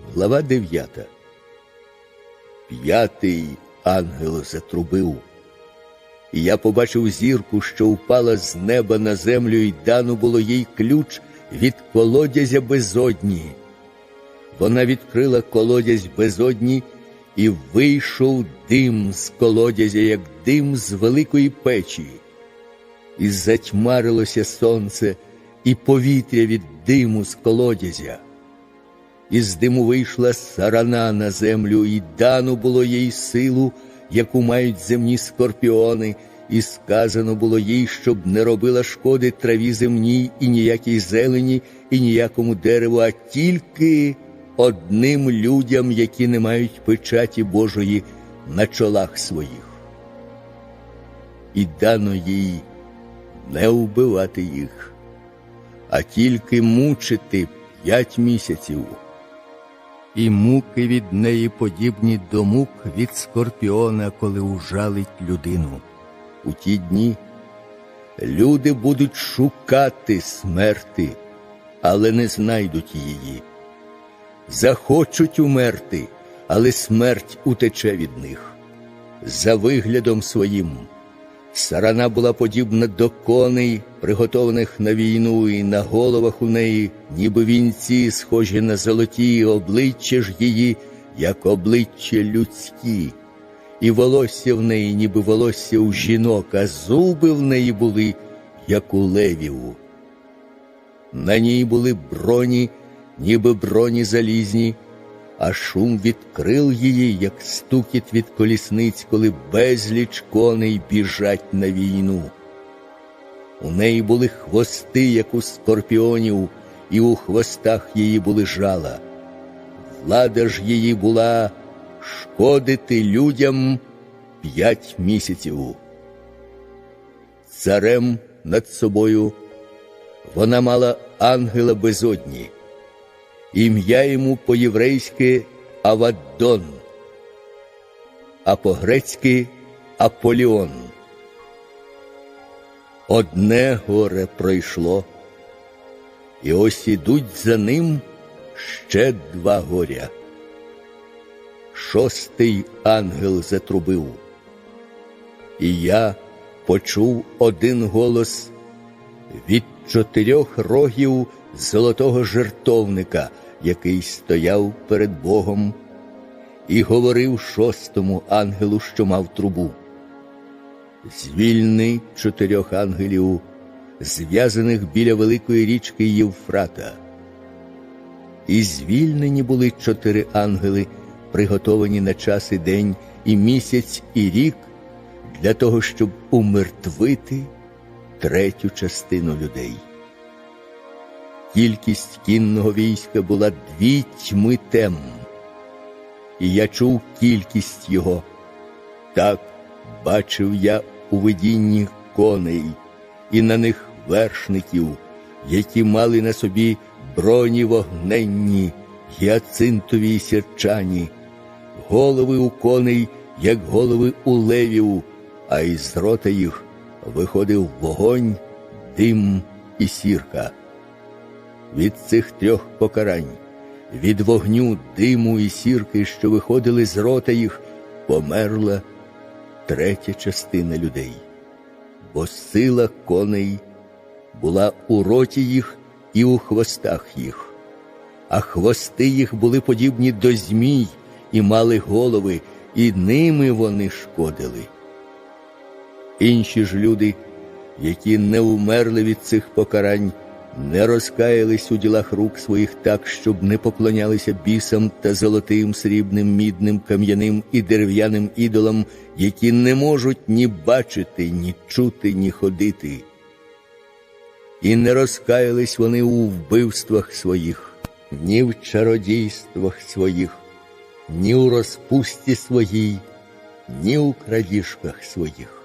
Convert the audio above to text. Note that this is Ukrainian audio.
Глава 9. П'ятий ангел затрубив. І я побачив зірку, що впала з неба на землю, і дано було їй ключ від колодязя безодні. Вона відкрила колодязь безодні, і вийшов дим з колодязя, як дим з великої печі. І затьмарилося сонце, і повітря від диму з колодязя. Із диму вийшла сарана на землю, і дано було їй силу, яку мають земні скорпіони, і сказано було їй, щоб не робила шкоди траві земній і ніякій зелені, і ніякому дереву, а тільки одним людям, які не мають печаті Божої на чолах своїх. І дано їй не вбивати їх, а тільки мучити п'ять місяців і муки від неї подібні до мук від скорпіона, коли ужалить людину. У ті дні люди будуть шукати смерти, але не знайдуть її. Захочуть умерти, але смерть утече від них. За виглядом своїм сарана була подібна до коней, приготованих на війну, і на головах у неї, ніби вінці, схожі на золоті, обличчя ж її, як обличчя людські, і волосся в неї, ніби волосся у жінок, а зуби в неї були, як у левів. На ній були броні, ніби броні залізні, а шум від крил її, як стукіт від колісниць, коли безліч коней біжать на війну. У неї були хвости, як у скорпіонів, і у хвостах її були жала. Влада ж її була шкодити людям п'ять місяців. Царем над собою вона мала ангела безодні, ім'я йому по-єврейськи Аваддон, а по-грецьки Аполіон. Одне горе пройшло, і ось ідуть за ним ще два горя. Шостий ангел затрубив, і я почув один голос від чотирьох рогів золотого жертовника, який стояв перед Богом, і говорив шостому ангелу, що мав трубу звільни чотирьох ангелів, зв'язаних біля великої річки Євфрата. І звільнені були чотири ангели, приготовані на час і день, і місяць, і рік, для того, щоб умертвити третю частину людей. Кількість кінного війська була дві тьми тем, і я чув кількість його. Так бачив я у видінні коней, і на них вершників, які мали на собі броні вогненні, гіацинтові й сірчані, голови у коней, як голови у левів, а із рота їх виходив вогонь, дим і сірка. Від цих трьох покарань, від вогню, диму і сірки, що виходили з рота їх, померла третя частина людей, бо сила коней була у роті їх і у хвостах їх, а хвости їх були подібні до змій і мали голови, і ними вони шкодили. Інші ж люди, які не умерли від цих покарань, не розкаялись у ділах рук своїх так, щоб не поклонялися бісам та золотим, срібним, мідним, кам'яним і дерев'яним ідолам, які не можуть ні бачити, ні чути, ні ходити. І не розкаялись вони у вбивствах своїх, ні в чародійствах своїх, ні у розпусті своїй, ні у крадіжках своїх.